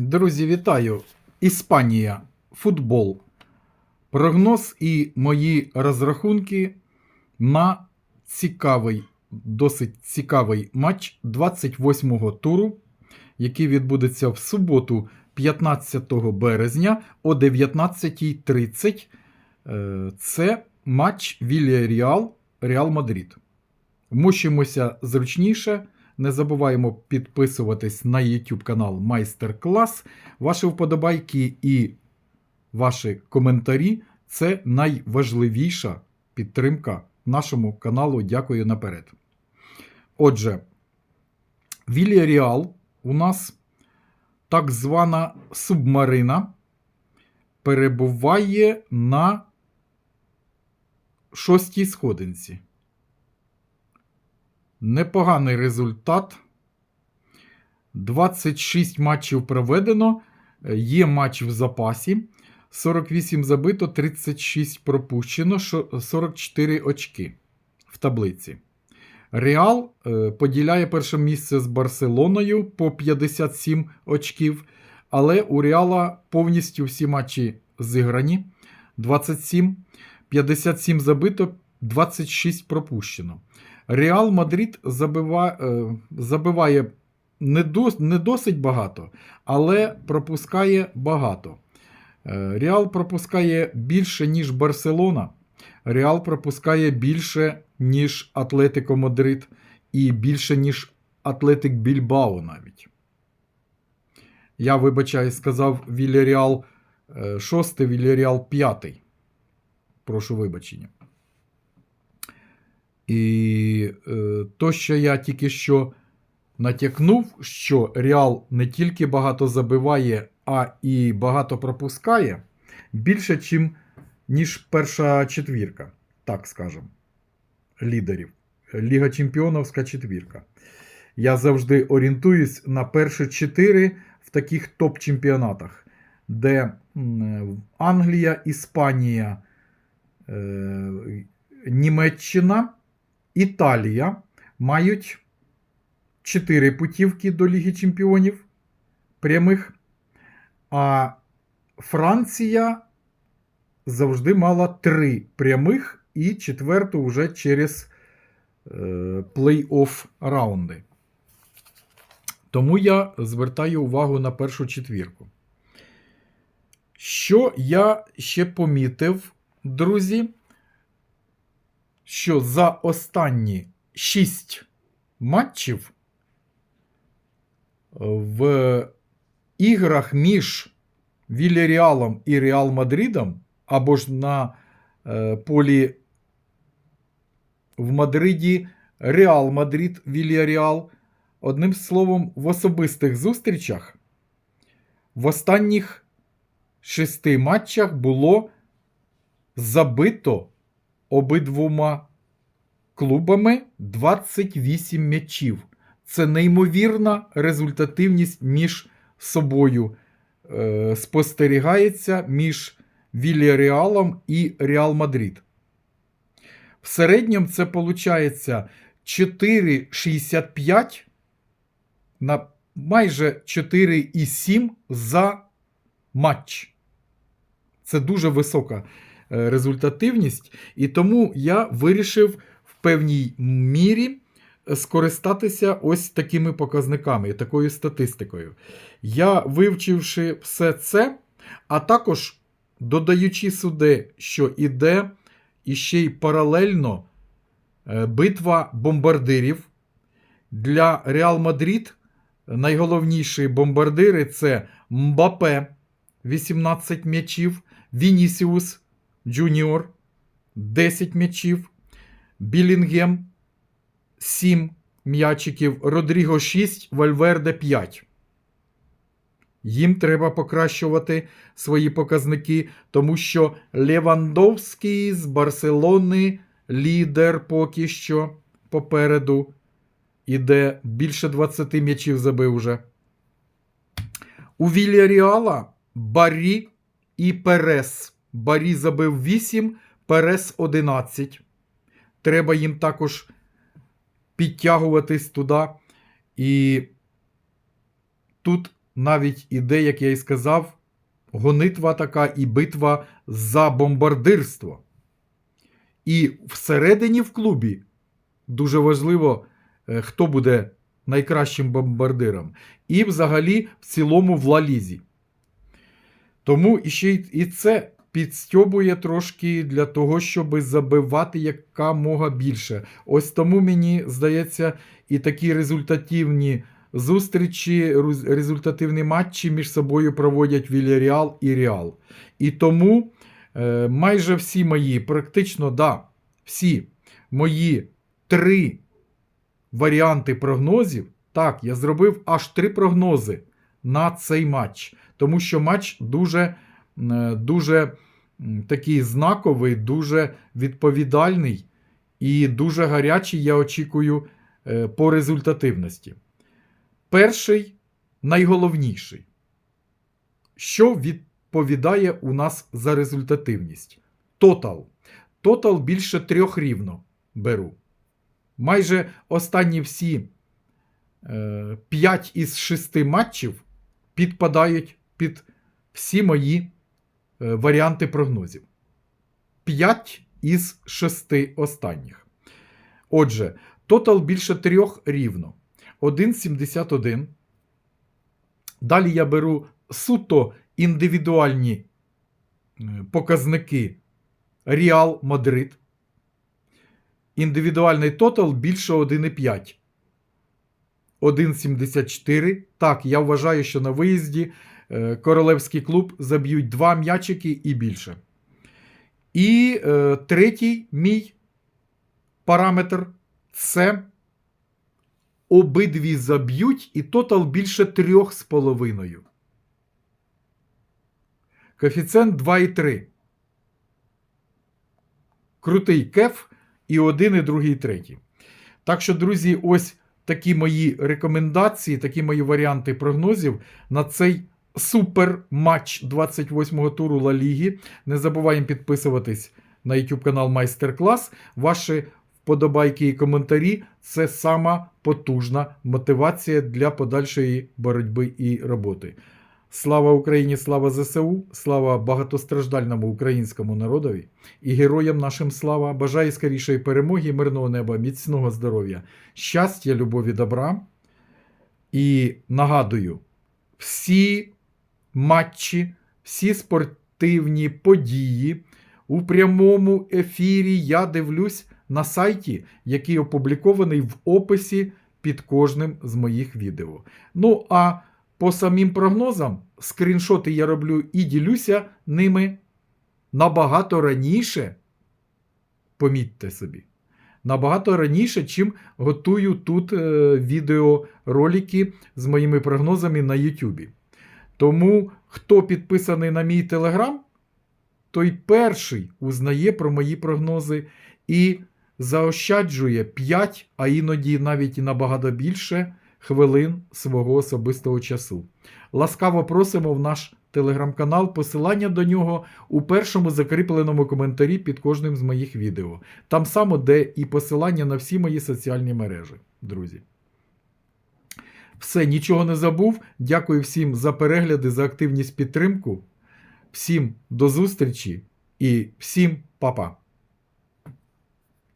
Друзі, вітаю! Іспанія, футбол. Прогноз і мої розрахунки на цікавий, досить цікавий матч 28-го туру, який відбудеться в суботу, 15 березня о 19.30. Е, Це матч Вільяреал Реал Мадрид. Вмощуємося зручніше. Не забуваємо підписуватись на YouTube канал Майстер Клас. Ваші вподобайки і ваші коментарі це найважливіша підтримка нашому каналу. Дякую наперед. Отже, Вільяреал у нас так звана субмарина перебуває на шостій сходинці. Непоганий результат. 26 матчів проведено. Є матч в запасі. 48 забито, 36 пропущено, 44 очки в таблиці. Реал е, поділяє перше місце з Барселоною по 57 очків. Але у Реала повністю всі матчі зіграні. 27, 57 забито, 26 пропущено. Реал Мадрид забива, е, забиває не, дос, не досить багато, але пропускає багато. Е, Реал пропускає більше, ніж Барселона. Реал пропускає більше, ніж Атлетико Мадрид, і більше, ніж Атлетик Більбао навіть. Я вибачаю, сказав Вільяреал 6, Вільяреал 5. Прошу вибачення. І е, то, що я тільки що натякнув, що Реал не тільки багато забиває, а і багато пропускає, більше, чим, ніж перша четвірка, так скажемо, лідерів. Ліга Чемпіоновська четвірка. Я завжди орієнтуюсь на перші чотири в таких топ-чемпіонатах, де Англія, Іспанія, е, Німеччина. Італія мають 4 путівки до Ліги Чемпіонів прямих, а Франція завжди мала 3 прямих і четверту вже через е, плей-офф раунди. Тому я звертаю увагу на першу четвірку. Що я ще помітив, друзі? Що за останні 6 матчів в іграх між Вільяреалом і Реал Мадридом або ж на е, полі в Мадриді Реал Мадрид Вільяреал, одним словом, в особистих зустрічах в останніх шести матчах було забито обидвома клубами 28 м'ячів. Це неймовірна результативність між собою е, спостерігається між Вільяреалом і Реал Мадрид. В середньому це виходить 4,65 на майже 4,7 за матч. Це дуже висока результативність, і тому я вирішив в певній мірі скористатися ось такими показниками, такою статистикою. Я, вивчивши все це, а також додаючи сюди, що іде іще й паралельно е, битва бомбардирів. Для Реал Мадрид найголовніші бомбардири це Мбапе 18 м'ячів, Вінісіус Джуніор 10 м'ячів, Білінгем 7 м'ячиків, Родріго 6, Вальверде 5. Їм треба покращувати свої показники, тому що Левандовський з Барселони лідер поки що попереду. Іде більше 20 м'ячів забив уже. У Вільяреала Барі і Перес. Барі забив 8, Перес 11. Треба їм також підтягуватись туди. І тут навіть іде, як я і сказав, гонитва така і битва за бомбардирство. І всередині в клубі дуже важливо, е, хто буде найкращим бомбардиром. І взагалі в цілому в Лалізі. Тому іще й- і це підстьобує трошки для того, щоб забивати якомога більше. Ось тому мені здається, і такі результативні зустрічі, результативні матчі між собою проводять Вільяріал і Реал. І тому е, майже всі мої, практично, да, всі мої три варіанти прогнозів. Так, я зробив аж три прогнози на цей матч. Тому що матч дуже, е, дуже такий знаковий, дуже відповідальний і дуже гарячий, я очікую, е, по результативності. Перший найголовніший. Що відповідає у нас за результативність? Тотал. Тотал більше трьох рівно беру. Майже останні всі 5 із 6 матчів підпадають під всі мої е, варіанти прогнозів. 5 із 6 останніх. Отже, тотал більше трьох рівно. 1,71. Далі я беру суто індивідуальні е, показники Реал Мадрид. Індивідуальний тотал більше 1,5. 1,74. Так, я вважаю, що на виїзді е, королевський клуб заб'ють два м'ячики і більше. І е, третій мій параметр це обидві заб'ють і тотал більше 3,5. Коефіцієнт 2,3. Крутий кеф і один, і другий, і третій. Так що, друзі, ось такі мої рекомендації, такі мої варіанти прогнозів на цей супер матч 28-го туру Ла Ліги. Не забуваємо підписуватись на YouTube канал Майстер-клас. Ваші вподобайки і коментарі це сама потужна мотивація для подальшої боротьби і роботи. Слава Україні, слава ЗСУ, слава багатостраждальному українському народові і героям нашим слава. Бажаю скорішої перемоги, мирного неба, міцного здоров'я, щастя, любові, добра. І нагадую, всі матчі, всі спортивні події у прямому ефірі я дивлюсь на сайті, який опублікований в описі під кожним з моїх відео. Ну а по самим прогнозам, скріншоти я роблю і ділюся ними набагато раніше. Помітьте собі. Набагато раніше, чим готую тут е, відеоролики з моїми прогнозами на YouTube. Тому, хто підписаний на мій телеграм, той перший узнає про мої прогнози і заощаджує 5, а іноді навіть і набагато більше хвилин свого особистого часу. Ласкаво просимо в наш телеграм-канал, посилання до нього у першому закріпленому коментарі під кожним з моїх відео. Там само, де і посилання на всі мої соціальні мережі, друзі. Все, нічого не забув. Дякую всім за перегляди, за активність підтримку. Всім до зустрічі і всім па-па.